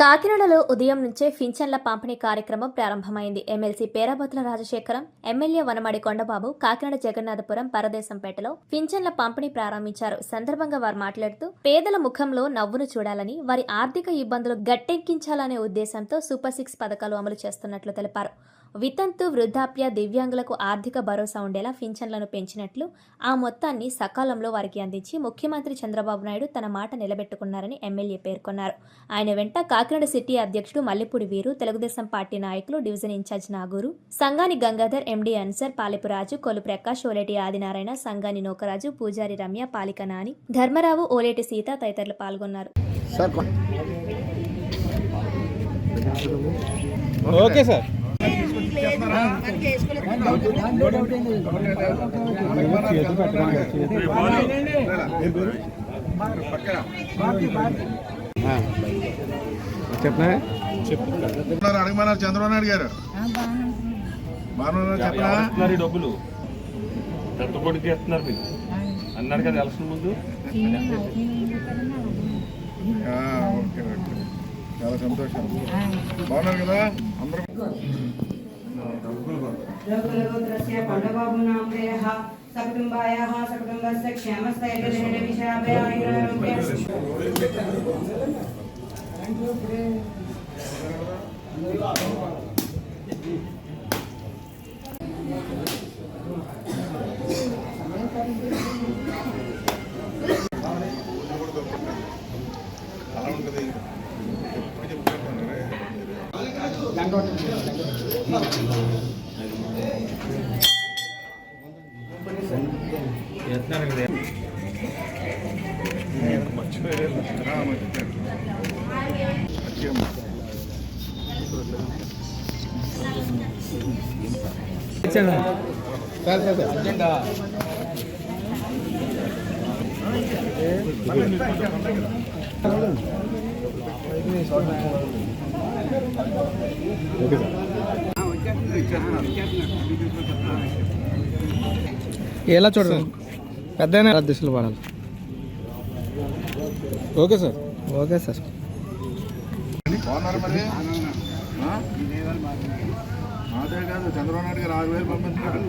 కాకినాడలో ఉదయం నుంచే పింఛన్ల పంపిణీ కార్యక్రమం ప్రారంభమైంది. ఎమ్మెల్సీ పేరాబతుల రాజశేఖరం ఎమ్మెల్యే వనమడి కొండబాబు కాకినాడ జగన్నాథపురం పరదేశంపేటలో పింఛన్ల పంపిణీ ప్రారంభించారు. సందర్భంగా వారు మాట్లాడుతూ పేదల ముఖంలో నవ్వును చూడాలని వారి ఆర్థిక ఇబ్బందులు గట్టెక్కించాలనే ఉద్దేశంతో సూపర్ సిక్స్ పథకాలు అమలు చేస్తున్నట్లు తెలిపారు. వితంతు వృద్ధాప్య దివ్యాంగులకు ఆర్థిక భరోసా ఉండేలా పింఛన్లను పెంచినట్లు ఆ మొత్తాన్ని సకాలంలో వారికి అందించి ముఖ్యమంత్రి చంద్రబాబు నాయుడు తన మాట నిలబెట్టుకున్నారని ఎమ్మెల్యే పేర్కొన్నారు ఆయన వెంట కాకినాడ సిటీ అధ్యక్షుడు మల్లెపూడి వీరు తెలుగుదేశం పార్టీ నాయకులు division incharge Naguru Sangani Gangadhar MD Ansar Palepuraju కొలు ప్రకాష్ ఓలేటి ఆదినారాయణ సంగాని నోకరాజు పూజారి రమ్య పాలిక నాని ధర్మరావు ఓలేటి సీత తదితరులు పాల్గొన్నారు ఓకే సార్. చెప్పనా? ఉన్నారు అడగమన్నారు. చంద్రబాబు నాయుడు గారు. బాగున్నారు. చెప్పరా ఈ డబ్బులు. పెద్ద కొడుకు ఇస్తున్నారు మీకు అన్నారు కదా ఎలక్షన్ ముందు. ఆ, ఓకే ఓకే. చాలా సంతోషం. బాగున్నారు కదా? అందరూ रघुपुत्रस्य पाण्डवाभूनाम्भयः सकुटुम्बायाः सकुटुम्बस्य 여기서 ఎలా చూడండి పెద్ద దిశలు పడాలి? Okay sir. Okay sir. బాగున్నారు మరి. ఆ? అదే కాదు చంద్రబాబు నాయుడు గారు ఆరు వేలు పంపించారు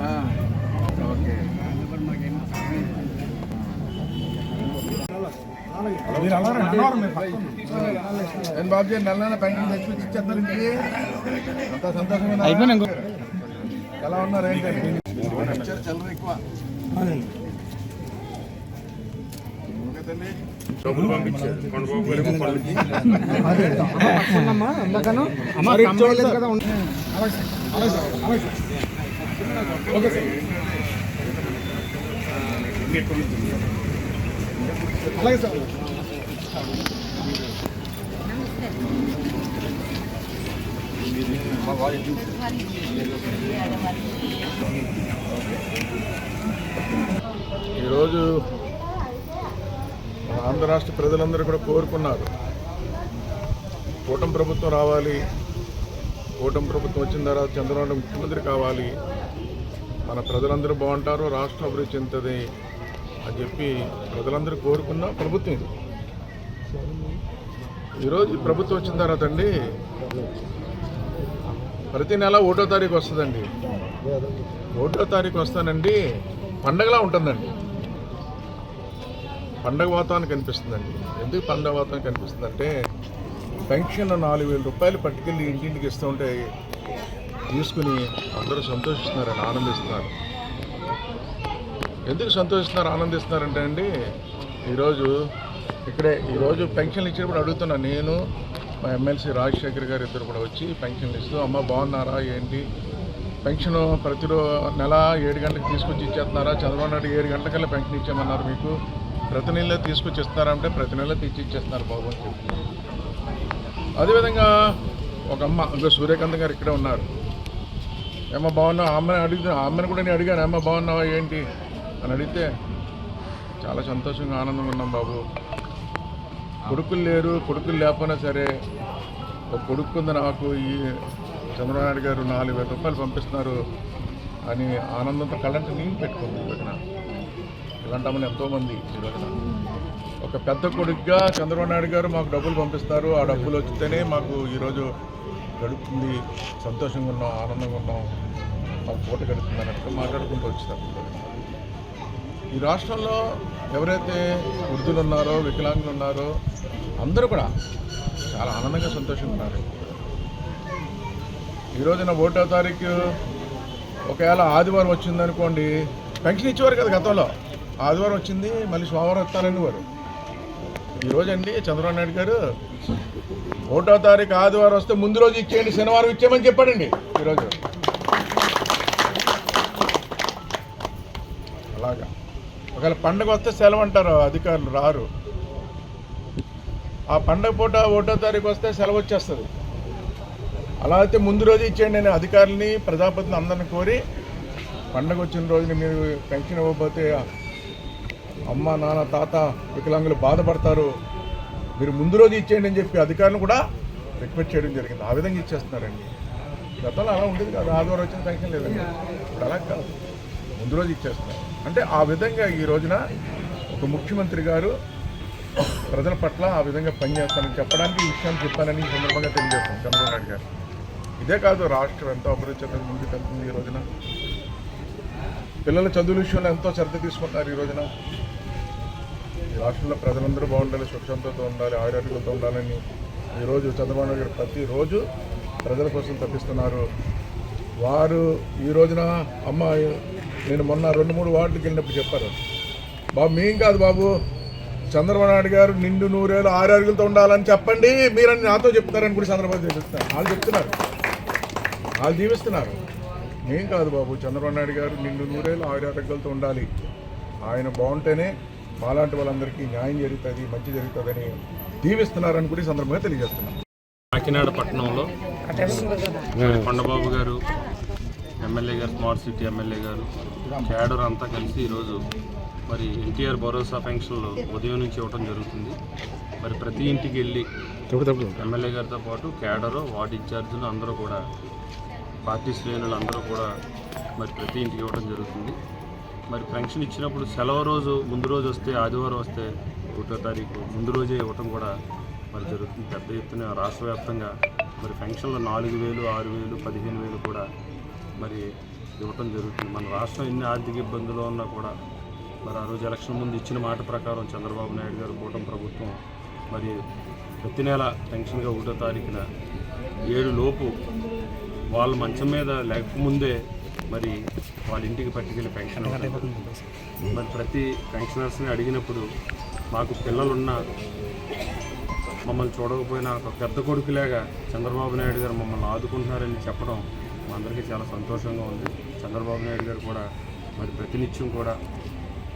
ఆ, ఓకే ఏం బాబు తెచ్చి ఇచ్చేస్తారు ఇంటికి అంత సంతోషంగా ఎలా ఉన్నారు ఏంటంటే ఎక్కువ ఓకే అలాగే సార్. ఈరోజు మన ఆంధ్ర రాష్ట్ర ప్రజలందరూ కూడా కోరుకున్నారు. కూటమి ప్రభుత్వం రావాలి. కూటమి ప్రభుత్వం వచ్చిన తర్వాత చంద్రబాబు ముఖ్యమంత్రి కావాలి. మన ప్రజలందరూ బాగుంటారు. రాష్ట్రం అభివృద్ధి చెందుతుంది. అని చెప్పి ప్రజలందరూ కోరుకున్న ప్రభుత్వం ఇది. ఈరోజు ప్రభుత్వం వచ్చిన తర్వాత అండి ప్రతి నెల ఒకటో తారీఖు వస్తుందండి. ఒకటో తారీఖు వస్తానండి పండగలా ఉంటుందండి. పండగ వాతావరణం కనిపిస్తుందండి. ఎందుకు పండగ వాతావరణం కనిపిస్తుందంటే పెన్షన్ నాలుగు వేల రూపాయలు పట్టుకెళ్ళి ఇంటింటికి ఇస్తూ ఉంటే తీసుకుని అందరూ సంతోషిస్తున్నారని ఆనందిస్తున్నారు. ఎందుకు సంతోషిస్తున్నారు ఆనందిస్తున్నారంటే అండి ఈరోజు ఇక్కడే ఈరోజు పెన్షన్లు ఇచ్చినప్పుడు అడుగుతున్నా నేను మా ఎమ్మెల్సీ రాజశేఖర్ గారు ఇద్దరు కూడా వచ్చి పెన్షన్లు ఇస్తూ అమ్మ బాగున్నారా ఏంటి? పెన్షన్ ప్రతిరో నెల ఏడు గంటలకు తీసుకొచ్చి ఇచ్చేస్తున్నారా? చంద్రబాబు నాయుడు ఏడు గంటలకల్లా పెన్షన్ ఇచ్చామన్నారు మీకు. ప్రతి నెల తీసుకొచ్చి ఇస్తున్నారంటే ప్రతి నెల తెచ్చి ఇచ్చేస్తున్నారు బాబు అని చెప్పి. అదేవిధంగా ఒక అమ్మ ఇంకో సూర్యకాంత్ గారు ఇక్కడే ఉన్నారు. ఏమో బాగున్నావు? అమ్మని అడిగితే అమ్మని కూడా నేను అడిగాను ఏమో బాగున్నావా ఏంటి? అని అడిగితే చాలా సంతోషంగా ఆనందంగా ఉన్నాం బాబు. కొడుకులు లేరు కొడుకులు లేకపోయినా సరే ఒక కొడుకు ఉంది నాకు. ఈ చంద్రబాబు నాయుడు గారు నాలుగు వేల రూపాయలు పంపిస్తున్నారు అని ఆనందంతో కళ్ళంటే నీళ్ళు పెట్టుకుంది ఈ రోజున. ఇలాంటి అమ్మని ఎంతోమంది ఈ ఒక పెద్ద కొడుకుగా చంద్రబాబు నాయుడు గారు మాకు డబ్బులు పంపిస్తారు. ఆ డబ్బులు వచ్చితేనే మాకు ఈరోజు గడుపుతుంది. సంతోషంగా ఉన్నాం ఆనందంగా ఉన్నాం. మాకు పూట గడుపుతుంది అన్నట్టుగా మాట్లాడుకుంటూ వచ్చారు. ఈ రాష్ట్రంలో ఎవరైతే వృద్ధులు ఉన్నారో వికలాంగులు ఉన్నారో అందరూ కూడా చాలా ఆనందంగా సంతోషంగా ఉన్నారు. ఈ రోజున ఒకటో తారీఖు ఒకవేళ ఆదివారం వచ్చిందనుకోండి పెన్షన్ ఇచ్చేవారు కదా గతంలో. ఆదివారం వచ్చింది మళ్ళీ సోమవారం వస్తారని వారు ఈరోజండి చంద్రబాబు నాయుడు గారు ఒకటో తారీఖు ఆదివారం వస్తే ముందు రోజు ఇచ్చేయండి శనివారం ఇచ్చేయమని చెప్పాడండి ఈరోజు అలాగా. ఒకవేళ పండగ వస్తే సెలవు అంటారు అధికారులు రారు. ఆ పండగ పూట ఒకటో తారీఖు వస్తే సెలవు వచ్చేస్తుంది. అలా అయితే ముందు రోజు ఇచ్చేయండి నేను అధికారులని ప్రజాపతిని అందరిని కోరి పండగ వచ్చిన రోజున మీరు పెన్షన్ ఇవ్వకపోతే అమ్మ నాన్న తాత వికలాంగులు బాధపడతారు. మీరు ముందు రోజు ఇచ్చేయండి అని చెప్పి అధికారులు కూడా రిక్వెస్ట్ చేయడం జరిగింది. ఆ విధంగా ఇచ్చేస్తున్నారండి. గతంలో అలా ఉండేది కాదు. ఆదివారం వచ్చిన సంఖ్య లేదండి. ఇప్పుడు అలా కాదు. ముందు రోజు ఇచ్చేస్తున్నారు అంటే ఆ విధంగా ఈ రోజున ఒక ముఖ్యమంత్రి గారు ప్రజల పట్ల ఆ విధంగా పనిచేస్తానని చెప్పడానికి ఈ విషయం చెప్పానని ఈ సందర్భంగా తెలియజేస్తాను చంద్రబాబు నాయుడు గారు. ఇదే కాదు రాష్ట్రం ఎంతో అభివృద్ధి చెందిన ముందుకు వెళ్తుంది ఈ రోజున. పిల్లల చదువుల విషయంలో ఎంతో శ్రద్ధ తీసుకుంటున్నారు ఈ రోజున. ఈ రాష్ట్రంలో ప్రజలందరూ బాగుండాలి సుఖశాంతతో ఉండాలి ఆరోగ్యంతో ఉండాలని ఈరోజు చంద్రబాబు నాయుడు గారు ప్రతిరోజు ప్రజల కోసం తప్పిస్తున్నారు వారు ఈ రోజున అమ్మాయి నేను మొన్న రెండు మూడు వార్డులకు వెళ్ళినప్పుడు చెప్పారు. బాబు మేం కాదు బాబు. చంద్రబాబు నాయుడు గారు నిండు నూరేళ్ళు ఆరోగ్యంతో ఉండాలని చెప్పండి. మీరని నాతో చెప్తారని కూడా చంద్రబాబు చెప్తున్నారు. వాళ్ళు చెప్తున్నారు. వాళ్ళు జీవిస్తున్నారు. మేం కాదు బాబు. చంద్రబాబు నాయుడు గారు నిండు నూరేళ్ళు ఆరోగ్యాలతో ఉండాలి. ఆయన బాగుంటేనే మాలాంటి వాళ్ళందరికీ న్యాయం జరుగుతుంది మంచి జరుగుతుందని దీవిస్తున్నారని కూడా ఈ సందర్భంగా తెలియజేస్తున్నాను కాకినాడ పట్టణంలో Kondababu garu MLA garu smart city MLA garu cadre అంతా కలిసి ఈరోజు మరి ఎన్టీఆర్ భరోసా పెన్షన్లు ఉదయం నుంచి ఇవ్వడం జరుగుతుంది. మరి ప్రతి ఇంటికి వెళ్ళి ఎమ్మెల్యే గారితో పాటు క్యాడరు వార్డు ఇన్ఛార్జీలు అందరూ కూడా పార్టీ శ్రేణులు అందరూ కూడా మరి ప్రతి ఇంటికి ఇవ్వడం జరుగుతుంది. మరి పెన్షన్ ఇచ్చినప్పుడు సెలవు రోజు ముందు రోజు వస్తే ఆదివారం వస్తే ఒకటో తారీఖు ముందు రోజే ఇవ్వటం కూడా మరి జరుగుతుంది. పెద్ద ఎత్తున రాష్ట్ర వ్యాప్తంగా మరి పెన్షన్లు నాలుగు వేలు ఆరు వేలు పదిహేను వేలు కూడా మరి ఇవ్వటం జరుగుతుంది. మన రాష్ట్రం ఎన్ని ఆర్థిక ఇబ్బందులు ఉన్నా కూడా మరి ఆ రోజు ఎలక్షన్ ముందు ఇచ్చిన మాట ప్రకారం చంద్రబాబు నాయుడు గారు కూటమి ప్రభుత్వం మరి ప్రతి నెల పెన్షన్గా ఒకటో తారీఖున ఏడు లోపు వాళ్ళ మంచం మీద లేకముందే మరి వాళ్ళ ఇంటికి పట్టుకెళ్ళి పెన్షన్ మరి ప్రతి పెన్షనర్స్ని అడిగినప్పుడు మాకు పిల్లలున్నా మమ్మల్ని చూడకపోయినా ఒక పెద్ద కొడుకులాగా చంద్రబాబు నాయుడు గారు మమ్మల్ని ఆదుకుంటున్నారని చెప్పడం అందరికీ చాలా సంతోషంగా ఉంది. చంద్రబాబు నాయుడు గారు కూడా మరి ప్రతినిత్యం కూడా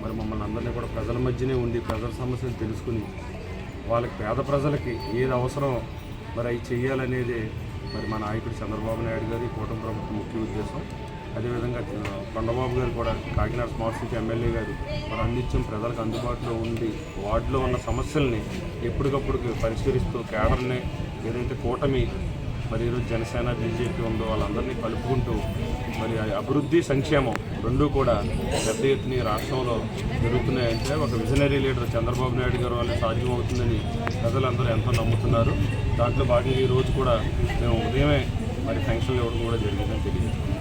మరి మమ్మల్ని అందరినీ కూడా ప్రజల మధ్యనే ఉండి ప్రజల సమస్యలు తెలుసుకుని వాళ్ళకి పేద ప్రజలకి ఏది అవసరం మరి అవి చేయాలనేది మరి మా నాయకుడు చంద్రబాబు నాయుడు గారి కూటమి ప్రభుత్వం ముఖ్య ఉద్దేశం. అదేవిధంగా కొండబాబు గారు కూడా కాకినాడ స్మార్ట్ సిటీ ఎమ్మెల్యే గారు మరి అందించం ప్రజలకు అందుబాటులో ఉండి వార్డులో ఉన్న సమస్యల్ని ఎప్పటికప్పుడు పరిష్కరిస్తూ కేడర్ని ఏదైతే కూటమి మరి ఈరోజు జనసేన బీజేపీ ఉందో వాళ్ళందరినీ కలుపుకుంటూ మరి అభివృద్ధి సంక్షేమం రెండూ కూడా పెద్ద ఎత్తున రాష్ట్రంలో జరుగుతున్నాయంటే ఒక విజనరీ లీడర్ చంద్రబాబు నాయుడు గారు వల్ల సాధ్యమవుతుందని ప్రజలందరూ ఎంతో నమ్ముతున్నారు. దాంట్లో భాగంగా ఈ రోజు కూడా మేము ఉదయమే మరి ఫంక్షన్లు ఇవ్వడం కూడా జరిగిందని తెలియదు